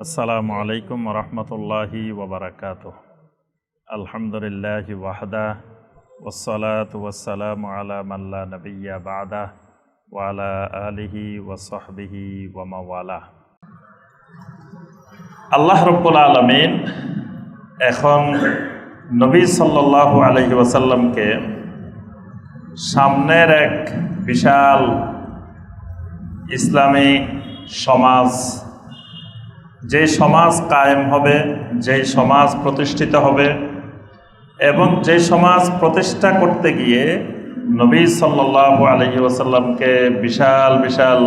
আসসালামু আলাইকুম রহমতুল্লাহি ওবরাকাত আলহামদুলিল্লাহ ওয়াহদা ওসলাত ওয়াসালাম আলা মাল্লা নবিয়া বাদা ওয়ালা আলিহি ওসহবিহি ওয়ামাওয়ালা আল্লাহ রব্বুল আলমিন এখন নবী সাল্লাল্লাহু আলহি ওয়াসাল্লামকে সামনের এক বিশাল ইসলামী সমাজ যে সমাজ কায়েম হবে যেই সমাজ প্রতিষ্ঠিত হবে এবং যে সমাজ প্রতিষ্ঠা করতে গিয়ে নবী সাল্লাল্লাহু আলহি ওসাল্লামকে বিশাল বিশাল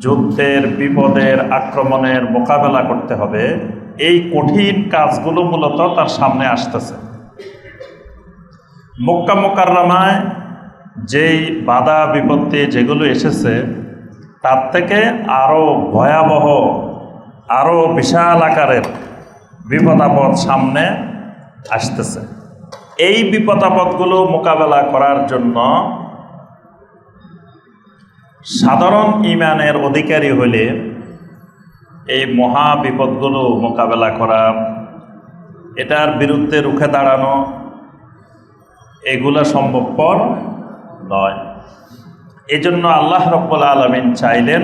যুদ্ধের, বিপদের, আক্রমণের মোকাবেলা করতে হবে, এই কঠিন কাজগুলো মূলত তার সামনে আসতেছে। মক্কা মোকাররামায় যেই বাধা বিপত্তি যেগুলো এসেছে, তার থেকে আরও ভয়াবহ আরও বিশাল আকারের বিপদাপদ সামনে আসতেছে। এই বিপদাপদগুলো মোকাবেলা করার জন্য সাধারণ ইমানের অধিকারী হলে এই মহা বিপদগুলো মোকাবেলা করা, এটার বিরুদ্ধে রুখে দাঁড়ানো, এগুলা সম্ভবপর নয়। এজন্য আল্লাহ রব্বুল আলমিন চাইলেন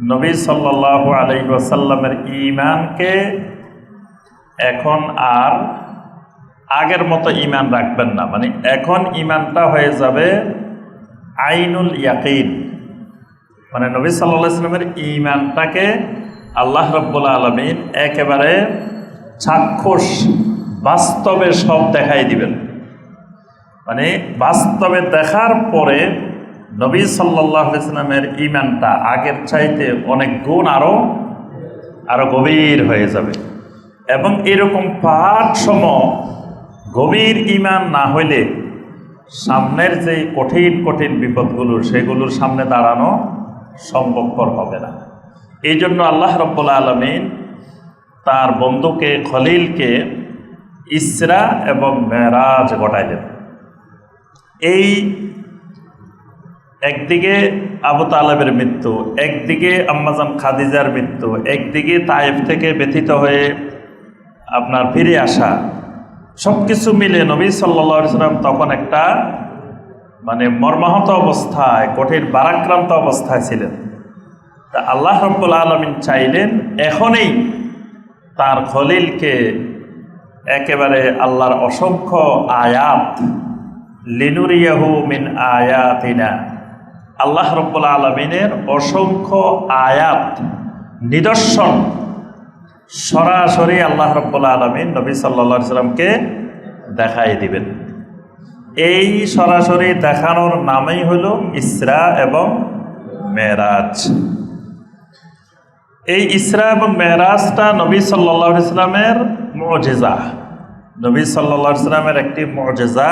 নবী সাল্লাহ আলাইসাল্লামের ইমানকে এখন আর আগের মতো ইমান রাখবেন না। মানে এখন ইমানটা হয়ে যাবে আইনুল ইয়াকিন। মানে নবী সাল্লাহ ইসলামের ইমানটাকে আল্লাহ রব্বুল আলমিন একেবারে চাক্ষুষ, বাস্তবে সব দেখাই দিবেন। মানে বাস্তবে দেখার পরে নবী সাল্লাহ ইমানটা আগের চাইতে অনেক গুণ আরও আরও গভীর হয়ে যাবে। এবং এরকম পাহাড় সম গভীর ইমান না হইলে সামনের যে কঠিন কঠিন বিপদগুলো, সেগুলোর সামনে দাঁড়ানো সম্ভবপর হবে না। এই জন্য আল্লাহ রব্বুল আলমিন তার বন্ধুকে, খলিলকে ইসরা এবং মেরাজ ঘটাইলেন। এই একদিকে আবু তালেবের মৃত্যু, একদিকে আম্মাজান খাদিজার মৃত্যু, একদিকে তায়েফ থেকে ব্যথিত হয়ে আপনার ফিরে আসা সব কিছু মিলে নবী সাল্লা সাল্লাম তখন একটা মানে মর্মাহত অবস্থায়, কঠিন বারাক্রান্ত অবস্থায় ছিলেন। তা আল্লাহ রব্বুল আলমিন চাইলেন এখনই তার খলিলকে একেবারে আল্লাহর অসংখ্য আয়াত, লিনুরিয়াহু মিন আয়াতিনা। আল্লাহ রব্বুল আলমিনের অসংখ্য আয়াত, নিদর্শন সরাসরি আল্লাহ রব্বুল আলমিন নবী সাল্লা সাল্লামকে দেখাই দিবেন। এই সরাসরি দেখানোর নামেই হল ইসরা এবং মেরাজ। এই ইসরা এবং মেরাজটা নবী সাল্লা ইসলামের মজেজা। নবী সাল্লা ইসলামের একটি মজেজা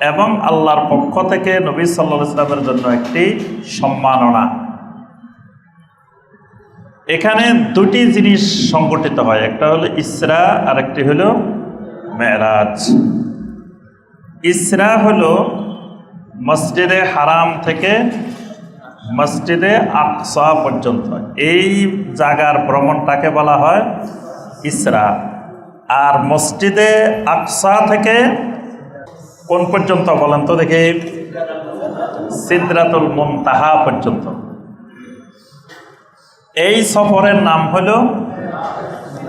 এবং আল্লাহর পক্ষ থেকে নবী সাল্লা ইসলামের জন্য একটি সম্মাননা। এখানে দুটি জিনিস সংগঠিত হয়, একটা হলো ইসরা আর একটি হলো মেরাজ। ইসরা হলো মসজিদে হারাম থেকে মসজিদে আকসা পর্যন্ত। এই জায়গার ভ্রমণটাকে বলা হয় ইসরা। আর মসজিদে আকসা থেকে কোন পর্যন্ত বলেন তো দেখি? সিদ্রাতুল মুনতাহা পর্যন্ত। এই সফরের নাম হলো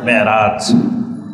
মেরাজ।